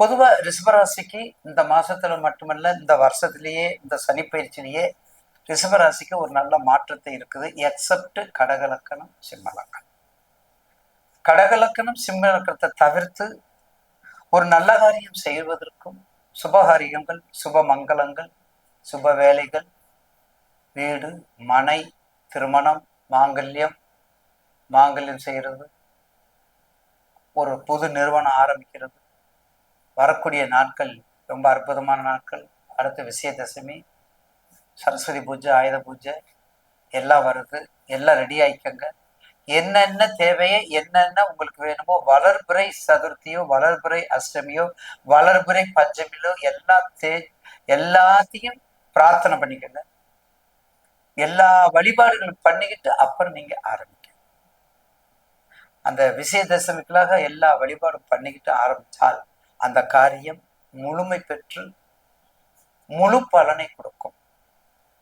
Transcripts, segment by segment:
பொதுவாக ரிஷபராசிக்கு இந்த மாதத்தில் மட்டுமல்ல இந்த வருஷத்துலேயே இந்த சனி பயிற்சியிலேயே ரிஷபராசிக்கு ஒரு நல்ல மாற்றத்தை இருக்குது. எக்ஸப்ட் கடகலக்கணம் சிம்மலக்கணம் கடகலக்கணம் சிம்மலக்கணத்தை தவிர்த்து ஒரு நல்ல காரியம் செய்வதற்கும் சுபகாரியங்கள் சுப மங்களங்கள் சுப வேலைகள் வீடு மனை திருமணம் மாங்கல்யம் மாங்கல்யம் செய்கிறது ஒரு புது நிறுவனம் ஆரம்பிக்கிறது வரக்கூடிய நாட்கள் ரொம்ப அற்புதமான நாட்கள். அடுத்து விஷயதசமி சரஸ்வதி பூஜை ஆயுத பூஜை எல்லாம் வருது. எல்லாம் ரெடி ஆயிக்கங்க. என்னென்ன தேவையோ என்னென்ன உங்களுக்கு வேணுமோ வளர்பிறை சதுர்த்தியோ வளர்பிறை அஷ்டமியோ வளர்பிறை பஞ்சமிலோ எல்லா தே எல்லாத்தையும் பிரார்த்தனை பண்ணிக்கங்க. எல்லா வழிபாடுகளும் பண்ணிக்கிட்டு அப்புறம் நீங்க ஆரம்பிக்க அந்த விஜயதசமிக்குள்ளாக எல்லா வழிபாடும் பண்ணிக்கிட்டு ஆரம்பித்தால் அந்த காரியம் முழுமை பெற்று முழு பலனை கொடுக்கும்.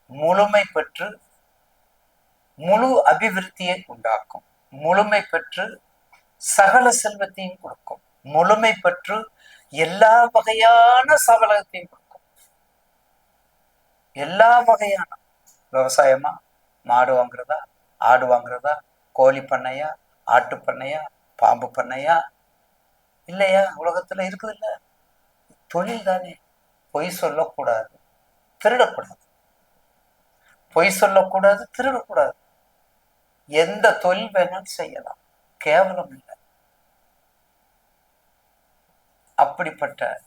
முழுமை பெற்று முழு அபிவிருத்தியை உண்டாக்கும். முழுமை பெற்று சகல செல்வத்தையும் கொடுக்கும். முழுமை பெற்று எல்லா வகையான சபலத்தையும் கொடுக்கும். எல்லா வகையான விவசாயமா? மாடு வாங்குறதா? ஆடு வாங்குறதா? கோழி பண்ணையா? ஆட்டு பண்ணையா? பாம்பு பண்ணையா? இல்லையா? உலகத்துல இருக்குது இல்லை தொழில் தானே. பொய் சொல்லக்கூடாது. திருடக்கூடாது. பொய் சொல்லக்கூடாது திருடக்கூடாது. எந்த தொழில் வேணாலும் செய்யலாம். கேவலம் இல்லை. அப்படிப்பட்ட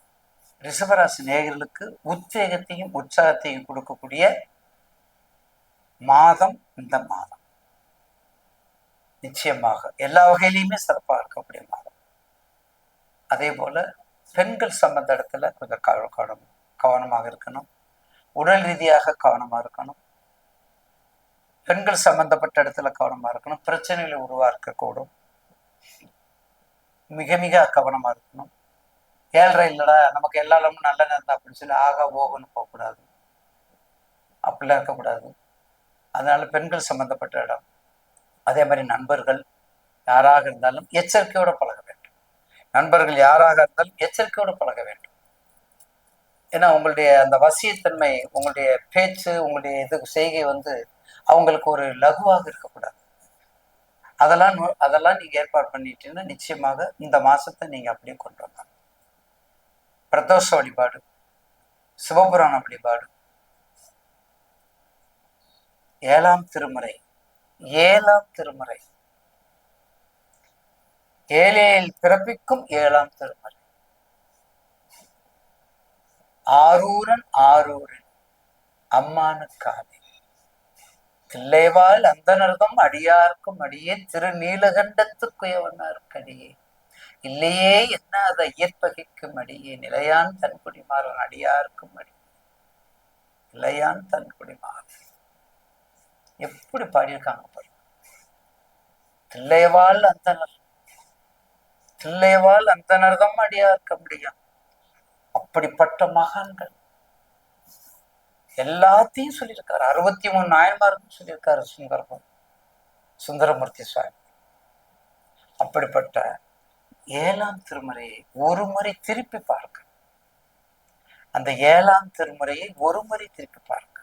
ரிஷபராசி நேயர்களுக்கு உத்வேகத்தையும் உற்சாகத்தையும் கொடுக்கக்கூடிய மாதம் இந்த மாதம். நிச்சயமாக எல்லா வகையிலையுமே சிறப்பாக இருக்கக்கூடிய மாதம். அதே போல பெண்கள் சம்மந்த இடத்துல கொஞ்சம் கவனம் கவனமாக இருக்கணும். உடல் ரீதியாக கவனமா இருக்கணும். பெண்கள் சம்பந்தப்பட்ட இடத்துல கவனமா இருக்கணும். பிரச்சனைகளை உருவாக்கக்கூடும். மிக மிக கவனமா இருக்கணும். ஏழ்ரை இல்லடா நமக்கு எல்லா இடமும் நல்ல நேரம் அப்படின்னு சொல்லி ஆகா ஓகன்னு போகக்கூடாது. அப்படிலாம் இருக்கக்கூடாது. அதனால பெண்கள் சம்பந்தப்பட்ட இடம். அதே மாதிரி நண்பர்கள் யாராக இருந்தாலும் எச்சரிக்கையோட பழக நண்பர்கள் யாராக இருந்தாலும் எச்சரிக்கையோட பழக வேண்டும். ஏன்னா உங்களுடைய அந்த வசியத்தன்மை உங்களுடைய பேச்சு உங்களுடைய இது செய்கை வந்து அவங்களுக்கு ஒரு லகுவாக இருக்கக்கூடாது. அதெல்லாம் அதெல்லாம் நீங்க ஏற்பாடு பண்ணிட்டீங்கன்னா நிச்சயமாக இந்த மாசத்தை நீங்க அப்படியே கொண்டு வரலாம் பிரதோஷ வழிபாடு சிவபுராண வழிபாடு ஏழாம் திருமுறை ஏழாம் திருமுறை. ஏழேல் பிறப்பிக்கும் ஏழாம் திருமலை. ஆரூரன் ஆரூரன் அம்மானுக்கானே தில்லைவால் அந்தனர்தம் அடியார்க்கும் அடியே திருநீலகண்டத்துக்குயவனார்க்கு அடியே இல்லையே என்ன அதை இயற்பகைக்கும் அடியே நிலையான் தன்குடிமாறன் அடியார்க்கும் அடி நிலையான் தன்குடிமாறன் எப்படி பாடியிருக்காங்க பாருங்க. தில்லைவாள் அந்தனர் தில்லைவாள் அந்தனர்தம் அடியார்க்க முடியும். அப்படிப்பட்ட மகான்கள். எல்லாத்தையும் சொல்லியிருக்காரு. அறுபத்தி மூணு நாயன்மாருக்கும் சொல்லியிருக்காரு சுந்தரம் சுந்தரமூர்த்தி சுவாமி. அப்படிப்பட்ட ஏழாம் திருமுறையை ஒரு முறை திருப்பி பார்க்க. அந்த ஏழாம் திருமுறையை ஒரு முறை திருப்பி பார்க்க.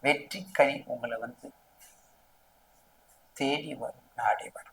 வெற்றி கனி உங்களை வந்து தேடி வரும் நாடி வரும்.